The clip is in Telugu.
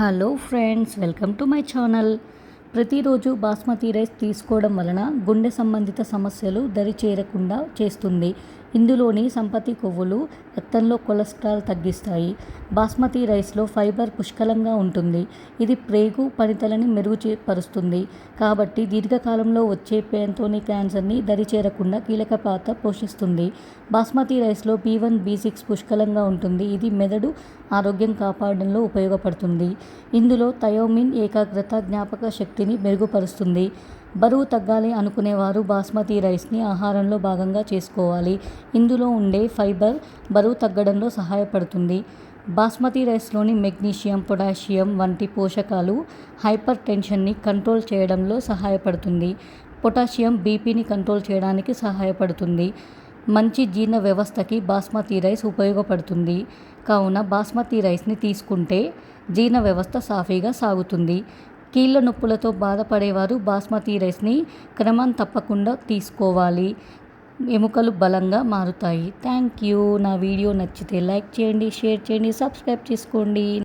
Hello friends welcome to my channel. ప్రతిరోజు బాస్మతి రైస్ తీసుకోవడం వలన గుండె సంబంధిత సమస్యలు దరి చేరకుండా చేస్తుంది. ఇందులోని సంపతి కొవ్వులు రక్తంలో కొలెస్ట్రాల్ తగ్గిస్తాయి. బాస్మతి రైస్లో ఫైబర్ పుష్కలంగా ఉంటుంది. ఇది ప్రేగు పనితలని మెరుగుపరుస్తుంది కాబట్టి దీర్ఘకాలంలో వచ్చే పేన్తోని క్యాన్సర్ని దరి చేరకుండా కీలక పాత్ర పోషిస్తుంది. బాస్మతి రైస్లో బీ వన్ బీ సిక్స్ పుష్కలంగా ఉంటుంది. ఇది మెదడు ఆరోగ్యం కాపాడడంలో ఉపయోగపడుతుంది. ఇందులో థయోమిన్ ఏకాగ్రత జ్ఞాపక శక్తిని మెరుగుపరుస్తుంది. బరువు తగ్గాలి అనుకునేవారు బాస్మతి రైస్ని ఆహారంలో భాగంగా చేసుకోవాలి. ఇందులో ఉండే ఫైబర్ బరువు తగ్గడంలో సహాయపడుతుంది. బాస్మతి రైస్లోని మెగ్నీషియం పొటాషియం వంటి పోషకాలు హైపర్ టెన్షన్ని కంట్రోల్ చేయడంలో సహాయపడుతుంది. పొటాషియం బీపీని కంట్రోల్ చేయడానికి సహాయపడుతుంది. మంచి జీర్ణ వ్యవస్థకి బాస్మతి రైస్ ఉపయోగపడుతుంది. కావున బాస్మతి రైస్ని తీసుకుంటే జీర్ణ వ్యవస్థ సాఫీగా సాగుతుంది. కీళ్ళ నొప్పులతో బాధపడేవారు బాస్మతి రైస్ని క్రమం తప్పకుండా తీసుకోవాలి. ఎముకలు బలంగా మారుతాయి. Thank you. నా వీడియో నచ్చితే లైక్ చేయండి షేర్ చేయండి సబ్స్క్రైబ్ చేసుకోండి.